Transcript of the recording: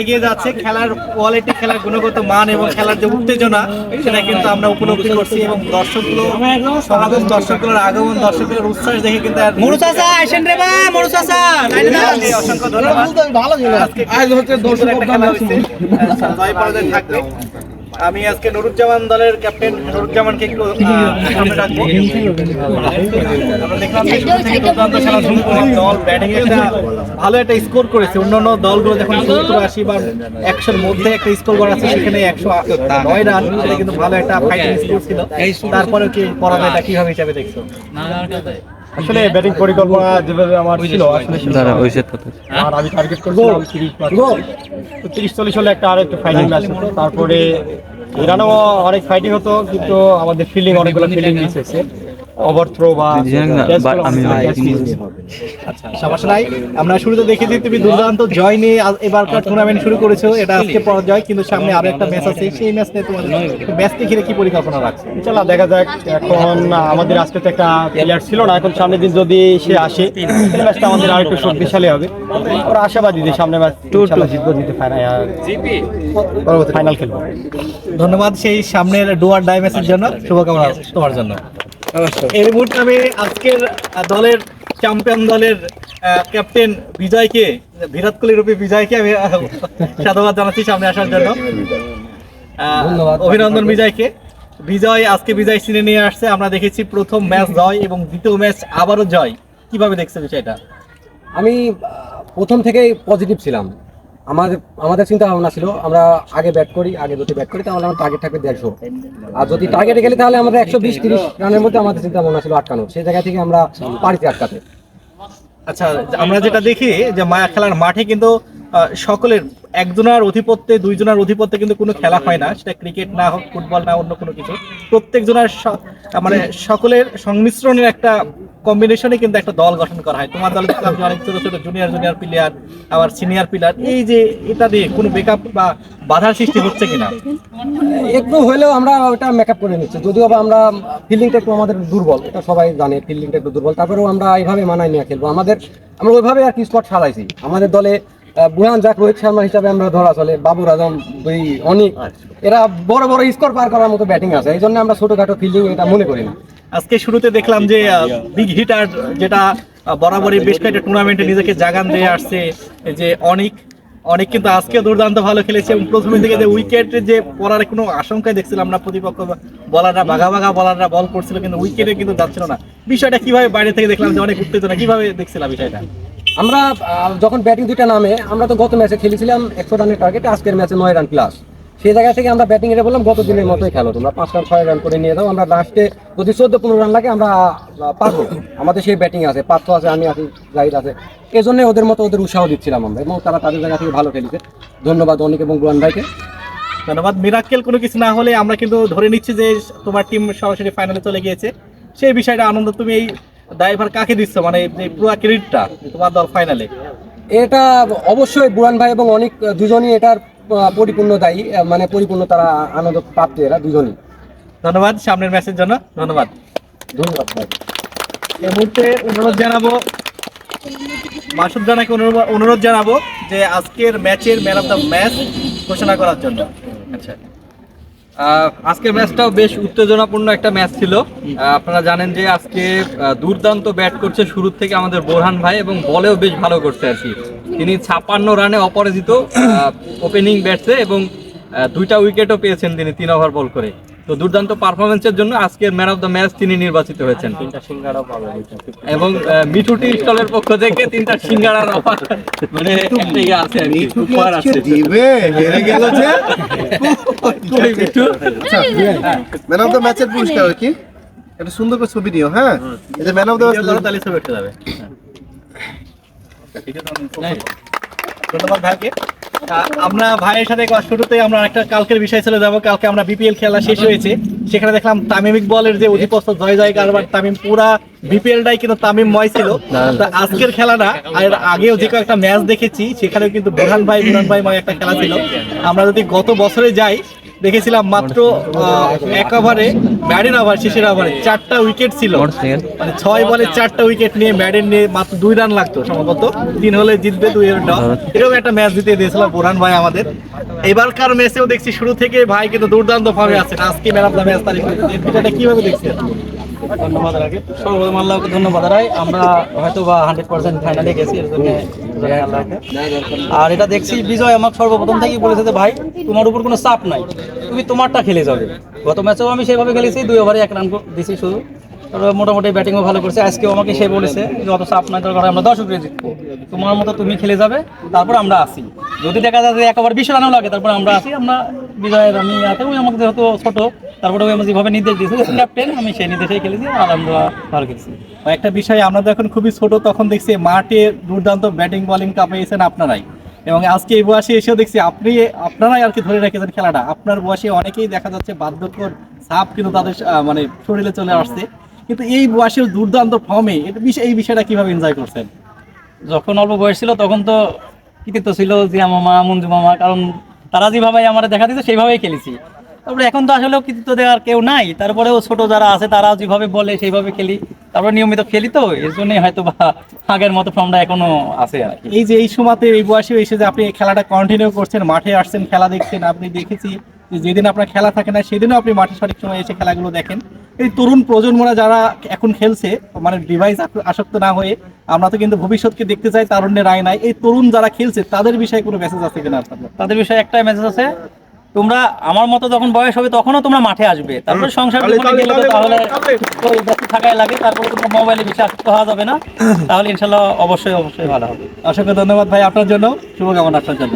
এগিয়ে যাচ্ছে খেলার কোয়ালিটি খেলার গুণগত মান এবং খেলার যে উত্তেজনা সেটা কিন্তু আমরা উপলব্ধি করছি এবং দর্শকগুলো সমাগম দর্শকগুলোর আগমন দর্শকগুলোর উচ্ছ্বাস দেখে কিন্তু আর মরু চাষা আসেন রে বা মরু। এই অসংখ্য ধন্যবাদ। আজকে হয়েছে জয় পরাজয় থাকবে। আমি আজকে নুরুজ্জামান দলের ক্যাপ্টেন নুরুজ্জামানকে একটু দল ব্যাটিং ভালো একটা স্কোর করেছে। অন্যান্য দলগুলো যখন সত্তর, আশি বা একশোর মধ্যে একটা স্কোর করা আছে সেখানে একশো নয় রান কিন্তু ভালো একটা ফাইটিং স্কোর ছিল। তারপরেও কি পরাজয়টা কীভাবে হিসাবে দেখছ? আসলে ব্যাটিং পরিকল্পনা যেভাবে আমার ছিল আসলে সেটা আর আমি টার্গেট তো তিরিশ চল্লিশ হলে একটা আর একটু ফাইটিং ম্যাচ তারপরে ইরানও অনেক ফাইটিং হতো কিন্তু আমাদের ফিল্ডিং অনেকগুলো ফিল্ডিং মিস হয়েছে ওভার থ্রো বা। আচ্ছা আমরা শুরুতে তুমি দুর্দান্ত জয় নিয়ে টুর্নামেন্ট শুরু করেছ এটা আজকে পরাজয় কিন্তু সামনে আরও একটা ম্যাচ আছে সেই ম্যাচ নিয়ে কি পরিকল্পনা রাখছো ইনশাল্লাহ দেখা যাক এখন আমাদের আজকে তো একটা প্লেয়ার ছিল না এখন সামনের দিন যদি সে আসে ম্যাচটা আমাদের আর একটু শক্তিশালী হবে ওরা আশাবাদী যে সামনে ম্যাচ জিতবো জিতে ফাইনাল খেলব ধন্যবাদ সেই সামনের ডুয়ার ডাই ম্যাচের জন্য শুভকামনা তোমার জন্য এই মুহূর্তে আমি আজকের দলের চ্যাম্পিয়ন দলের ক্যাপ্টেন বিজয়কে বিরাট কোহলি রূপী বিজয়কে আমি সাধুবাদ জানাচ্ছি সামনে আসার জন্য। অভিনন্দন বিজয়কে। বিজয় আজকে বিজয় সিনে নিয়ে আসছে। আমরা দেখেছি প্রথম ম্যাচ জয় এবং দ্বিতীয় ম্যাচ আবারও জয়। কীভাবে দেখছে বিষয়টা? আমি প্রথম থেকেই পজিটিভ ছিলাম। আমাদের আমাদের চিন্তা ভাবনা ছিল, আমরা আগে ব্যাট করি, আগে যদি ব্যাট করি, তাহলে আমার টার্গেট থাকবে দেড়শো। আর যদি টার্গেটে গেলে তাহলে আমাদের একশো বিশ, তিরিশ রানের মধ্যে আমাদের চিন্তা ভাবনা ছিল আটকানো। সেই জায়গা থেকে আমরা পারিতে আটকাতে। আচ্ছা আমরা যেটা দেখি যে মায়া খেলার মাঠে কিন্তু সকলের একজনের অধিপত্যে, দুইজনের অধিপত্যে কিন্তু কোনো খেলা হয় না। সেটা ক্রিকেট না হোক ফুটবল না অন্য কোনো কিছু। প্রত্যেকজনের মানে সকলের সংমিশ্রণের একটা কম্বিনেশনে কিন্তু একটা দল গঠন করা হয়। তোমার দলে দেখলাম অনেক ছোট ছোট জুনিয়র জুনিয়র প্লেয়ার আবার সিনিয়র প্লেয়ার এই যে এটা দিয়ে কোনো বেকআপ বা বাধার সৃষ্টি হচ্ছে কিনা? একটু হলেও আমরা ওটা মেকআপ করে নিচ্ছি। যদিও বা আমরা ফিল্ডিংটা একটু আমাদের দুর্বল, এটা সবাই জানে ফিল্ডিংটা একটু দুর্বল। তারপরেও আমরা এইভাবে মানায় নিয়ে খেলব। আমাদের, আমরা ওইভাবে আর কি স্পট সাজাইছি। আমাদের দলে বুহান জাক রোহিত শর্মা হিসাবে আমরা ধরা চলে বাবুর আজম দুই অনেক। এরা বড় বড় স্কোর পার করার মতো ব্যাটিং আছে এই জন্য আমরা ছোটখাটো ফিল্ডিং এটা মনে করি না। আজকে শুরুতে দেখলাম যে বিগ হিটার যেটা বরাবরই বেশ কয়েকটা টুর্নামেন্টে নিজেকে জাগান দিয়ে আসছে যে অনেক। অনেক কিন্তু আজকে দুর্দান্ত ভালো খেলেছে এবং প্রথমে থেকে যে উইকেট যে পড়ার কোনো আশঙ্কাই দেখছিলাম না প্রতিপক্ষ বলাররা বাঘা বাঘা বলাররা বল করছিল কিন্তু উইকেটে কিন্তু যাচ্ছিল না। বিষয়টা কীভাবে বাইরে থেকে দেখলাম যে অনেক উত্তেজনা কীভাবে দেখছিলাম বিষয়টা? আমরা যখন ব্যাটিং দুইটা নামে, আমরা তো গত ম্যাচে খেলেছিলাম একশো রানের টার্গেট আজকের ম্যাচে নয় রান প্লাস সেই জায়গা থেকে আমরা ব্যাটিং এর বললাম, গত দিনের মতোই খেলো তোমরা। পাঁচ রান ছয় রান করে নিয়ে যাও, আমরা লাস্টে যদি চোদ্দ পনেরো রান লাগে, আমরা পারব। আমাদের সেই ব্যাটিং আছে, পার্থ আছে, আমি আছি, জাহিদ আছে। এই জন্য ওদের মতো ওদের উৎসাহ দিচ্ছিলাম আমরা, এবং তারা তাদের জায়গা থেকে ভালো খেলেছে। ধন্যবাদ অনেক এবং বুয়ান ভাইকে। ধন্যবাদ। মিরাক্কেল কোনো কিছু না হলে আমরা কিন্তু ধরে নিচ্ছি যে তোমার টিম সরাসরি ফাইনালে চলে গিয়েছে। সেই বিষয়টা আনন্দ, তুমি এই ড্রাইভার কাকে দিচ্ছ? মানে এই পুরো ক্রেডিটটা তোমার দল ফাইনালে এটা অবশ্যই বুরান ভাই এবং অনেক দুজনই এটার পরিপূর্ণ দায়ী মানে পরিপূর্ণ তারা আনন্দ প্রাপ্তি এরা দুজনই। ধন্যবাদ সামনের ম্যাচের জন্য ধন্যবাদ। ধন্যবাদ ভাই। এই মুহূর্তে অনুরোধ জানাব মাসুদ জানাকে অনুরোধ- জানাব যে আজকের ম্যাচের ম্যান অফ দ্য ম্যাচ ঘোষণা করার জন্য। আচ্ছা। আজকের ম্যাচটাও বেশ উত্তেজনাপূর্ণ একটা ম্যাচ ছিল। আপনারা জানেন যে আজকে দুর্দান্ত ব্যাট করছে শুরু থেকে আমাদের বোরহান ভাই এবং বলেও বেশ ভালো করছে আর কি। তিনি ছাপ্পান্ন রানে অপরাজিত ওপেনিং ব্যাটসে এবং দুইটা উইকেটও পেয়েছেন তিনি, তিন ওভার বল করে। তো দুর্দান্ত পারফরমেন্সের জন্য আজকের ম্যান অফ দ্য ম্যাচ তিনি নির্বাচিত হয়েছেন। এবং আহ, মিঠু টি স্টলের পক্ষ থেকে তিনটা সিঙ্গারার অফার মানে ইয়ে আছে আর কি, উপহার আছে। দিবে? হেরে গেল যে? মিঠু? ম্যান অফ দ্য ম্যাচের পুরস্কার আর কি? একটা সুন্দর করে ছবি দিও হ্যাঁ? এই যে ম্যান অফ দ্য ধরো তাহলে ছবি উঠে যাবে। ধন্যবাদ ভাইকে। আমরা ভাইয়ের সাথে শুরুতে আমরা একটা কালকের বিষয় চলে যাব। কালকে আমরা বিপিএল খেলা শেষ হয়েছে। সেখানে দেখলাম তামিমিক বলের যে অধিপস্ত জয় জয় কারবার তামিম পুরা বিপিএলটাই কিন্তু তামিম ময় ছিল। আজকের খেলাটা আর আগেও যে কয়েকটা ম্যাচ দেখেছি, সেখানেও কিন্তু বোরহান ভাই বিহান ভাই ময় একটা খেলা ছিল। আমরা যদি গত বছরে যাই দেখেছিলাম মাত্র এক ওভারে ব্যাডেন ওভার শেষের ওভারে চারটা উইকেট ছিল। মানে ছয় বলে চারটা উইকেট নিয়ে ব্যাডেন নিয়ে মাত্র দুই রান লাগতো সম্ভবত। তিন হলে জিতবে, দুই রান এরকম একটা ম্যাচ জিতে দিয়েছিল বোরহান ভাই আমাদের। এবারকার ম্যাচেও দেখছি শুরু থেকে ভাই কিন্তু দুর্দান্ত ভাবে আছেন আজকে ম্যান অফ দ্য ম্যাচ তারিখ। এটা কীভাবে দেখছেন? আমরা আর এটা দেখছি বিজয় সর্বপ্রথম বলেছে ভাই, তোমার উপর কোনো চাপ নাই। তুমি তোমারটা খেলে যাবে। গত ম্যাচেও আমি সেভাবে খেলেছি, দুই ওভারে এক রান দিছি শুধু। মোটামুটি ব্যাটিংও ভালো করছে। আজকেও আমাকে সে বলেছে যে, অত চাপ নাই, দরকার আমরা দশ উইকেট জিতবো। তোমার মতো তুমি খেলে যাবে, তারপর আমরা আসি। যদি দেখা যায় যে, একেবারে বিশ রানও লাগে, তারপর আমরা আসি। আমরা বিজয়ের আমি আমাকে যেহেতু ছোট তারপরে ওই যেভাবে নির্দেশ ক্যাপ্টেন আমি সেই নির্দেশেই খেলেছি আর আমরা ভালো খেলছি। একটা বিষয়, আমরা খুবই ছোট, তখন দেখছি মাঠে দুর্দান্ত ব্যাটিং বোলিং কাপাইছেন আপনারাই। এবং আজকে এই বয়সে এসেও দেখছি আপনি, আপনারাই আর কি ধরে রেখেছেন খেলাটা। আপনার বয়সে অনেকেই দেখা যাচ্ছে বাধ্যকর সাপ কিন্তু তাদের মানে শরীরে চলে আসছে। কিন্তু এই বয়সের দুর্দান্ত ফর্মে এই বিষয়টা কীভাবে এনজয় করছেন? যখন অল্প বয়স ছিল, তখন তো কৃতিত্ব ছিল জিয়া মামা মঞ্জু মামা, কারণ তারা যেভাবে আমার দেখা দিত সেইভাবেই খেলেছি। তারপরে এখন তো আসলে কৃতিত্ব দেওয়ার কেউ নাই। তারপরেও ছোট যারা আছে তারা যেভাবে বলে সেইভাবে খেলি। তারপরে নিয়মিত খেলি তো এর জন্যই হয়তো বা আগের মতো ফর্মটা এখনও আছে আর এই যে এই সময়তে এই বয়সে এসে যে আপনি খেলাটা কন্টিনিউ করছেন মাঠে আসছেন খেলা দেখছেন আপনি দেখেছি যে যেদিন আপনার খেলা থাকে না সেদিনও আপনি মাঠে সঠিক সময় এসে খেলাগুলো দেখেন। এই তরুণ প্রজন্মরা যারা এখন খেলছে মানে ডিভাইস আসক্ত না হয়ে আমরা তো কিন্তু ভবিষ্যৎকে দেখতে চাই তারুণ্যের রায় নাই এই তরুণ যারা খেলছে তাদের বিষয়ে কোনো মেসেজ আছে কিনা আপনাদের? তাদের বিষয়ে একটাই মেসেজ আছে তোমরা আমার মতো যখন বয়স হবে তখনও তোমরা মাঠে আসবে। তারপরে সংসার জীবনে গেলে তো তাহলে থাকায় ব্যস্ত লাগে তারপরে তোমরা মোবাইলে বেশি আসক্ত হওয়া যাবে না। তাহলে ইনশাল্লাহ অবশ্যই অবশ্যই ভালো হবে। অসংখ্য ধন্যবাদ ভাই আপনার জন্য। শুভকামনা আপনার জন্য।